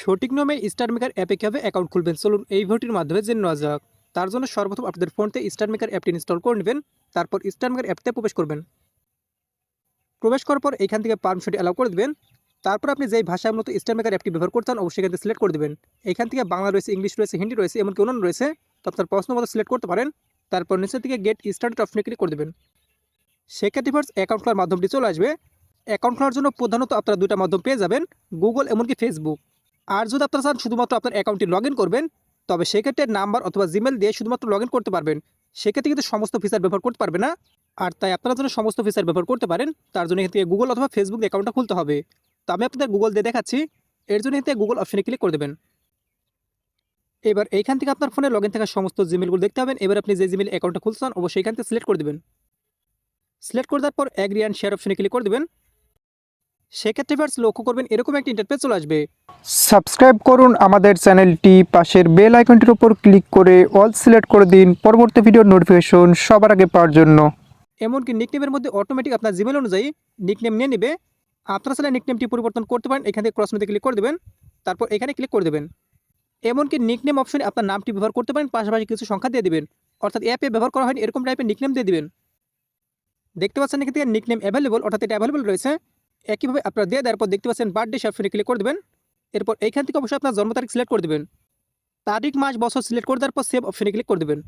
সঠিক নিয়মে star maker অ্যাপে কীভাবে অ্যাকাউন্ট খুলবেন? চলুন এই ভিডিওটির মাধ্যমে জেনে নেওয়া যাক। তার জন্য সর্বপ্রথম আপনাদের ফোনতে স্টার মেকার অ্যাপটি ইনস্টল করে নেবেন, তারপর স্টার মেকার অ্যাপতে প্রবেশ করবেন। প্রবেশ করার পর এখান থেকে পারমিশনটি অ্যালাউ করে দেবেন। তারপর আপনি যেই ভাষায় মূলত স্টার মেকার অ্যাপটি ব্যবহার করতে চান, অবশ্যই এখান থেকে সিলেক্ট করে দেবেন। এখান থেকে বাংলা রয়েছে ইংলিশ রয়েছে হিন্দি রয়েছে, এমনকি অন্যান্য রয়েছে। তো আপনার প্রশ্ন মতো সিলেক্ট করতে পারেন। তারপর নিচের দিকে গেট স্টার্টেড অপশনে ক্লিক করে দেবেন। সেক্ষেত্রে ফার্স্ট অ্যাকাউন্ট খোলার মাধ্যমটি চলে আসবে। অ্যাকাউন্ট খোলার জন্য প্রধানত আপনারা দুটা মাধ্যম পেয়ে যাবেন। গুগল এমনকি ফেসবুক আর যদি আপনারা চান শুধুমাত্র আপনার অ্যাকাউন্টটি লগ করবেন, তবে সেক্ষেত্রে নাম্বার অথবা জিমেল দিয়ে শুধুমাত্র লগ করতে পারবেন। সেক্ষেত্রে কিন্তু সমস্ত ফিচার ব্যবহার করতে পারবে না। আর তাই আপনারা যেন সমস্ত ফিচার ব্যবহার করতে পারেন, তার জন্য এখান থেকে গুগল অথবা ফেসবুক অ্যাকাউন্টটা খুলতে হবে। তো আমি আপনাদের গুগল দিয়ে দেখাচ্ছি। এর জন্য এখান গুগল অপশনে ক্লিক করে দেবেন। এবার এইখান থেকে আপনার ফোনে লগ ইন থাকা সমস্ত জিমেলগুলো দেখতে পাবেন এবার আপনি যে জিমেল অ্যাকাউন্টটা খুলতে চান অবশ্যই এখান থেকে সিলেক্ট করে দেবেন। সিলেক্ট করে দেওয়ার পর অ্যাগ্রি অ্যান্ড শেয়ার অপশনে ক্লিক করে দেবেন। সেক্ষেত্রে ফার্স্ট লক্ষ্য করবেন এরকম একটি ইন্টারপেজ চলে আসবে। সাবস্ক্রাইব করুন আমাদের চ্যানেলটি পাশের বেল আইকনটির উপর ক্লিক করে অল সিলেক্ট করে দিন পরবর্তী ভিডিওর নোটিফিকেশন সবার আগে পাওয়ার জন্য। এমনকি নিকনেমের মধ্যে অটোমেটিক আপনার জিমেল অনুযায়ী নিকনেম নিয়ে নেবে। আপনারা চাইলে নিকনেমটি পরিবর্তন করতে পারেন এখান থেকে ক্রস মেতে ক্লিক করে দেবেন তারপর এখানে ক্লিক করে দেবেন। এমনকি নিকনেম অপশনে আপনার নামটি ব্যবহার করতে পারেন পাশাপাশি কিছু সংখ্যা দিয়ে দেবেন। অর্থাৎ অ্যাপে ব্যবহার করা হয়নি এরকম টাইপের নিকনেম দিয়ে দেবেন। দেখতে পাচ্ছেন এখান থেকে নিকনেম অ্যাভেলেবল অর্থাৎ এটা অ্যাভেলেবল রয়েছে। একইভাবে আপনারা দিয়ে দেওয়ার পর দেখতে পাচ্ছেন বার্থডে অপশনে ক্লিক করে দেবেন। এরপর এইখান থেকে অবশ্যই আপনার জন্ম তারিখ সিলেক্ট করে দেবেন। তারিখ, মাস, বছর সিলেক্ট করে দেওয়ার পর সেভ অপশনে ক্লিক করে দেবেন।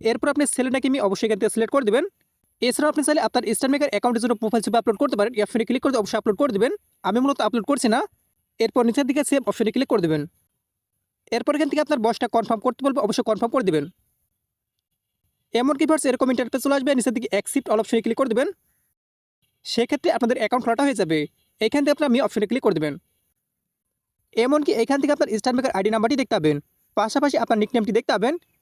এরপর আপনি ছেলে নাকি মেয়ে অবশ্যই এখান থেকে সিলেক্ট করে দেবেন। এছাড়াও আপনি চাইলে আপনার স্টার মেকার অ্যাকাউন্টের জন্য প্রোফাইল ছবি আপলোড করতে পারেন। অপশনে ক্লিক করে অবশ্যই আপলোড করে দেবেন। আমি মূলত আপলোড করছি না। এরপর নিচের দিকে সেভ অপশনে ক্লিক করে দেবেন। এরপর এখান থেকে আপনার বয়সটা কনফার্ম করতে বলবে, অবশ্যই কনফার্ম করে দেবেন। এমনকি ফার্স এরকম ইন্টারফেস চলে আসবে, নিচের দিকে অ্যাকসিপ্ট অল অপশনে ক্লিক করে দেবেন। সেক্ষেত্রে আপনাদের অ্যাকাউন্ট খোলাটা হয়ে যাবে। এখান থেকে আপনার মি অপশনে ক্লিক করে দেবেন। এমনকি এখান থেকে আপনার স্টার মেকার আইডি নাম্বারটি দেখতে পাবেন। পাশাপাশি আপনার নিকনেমটি দেখতে পাবেন।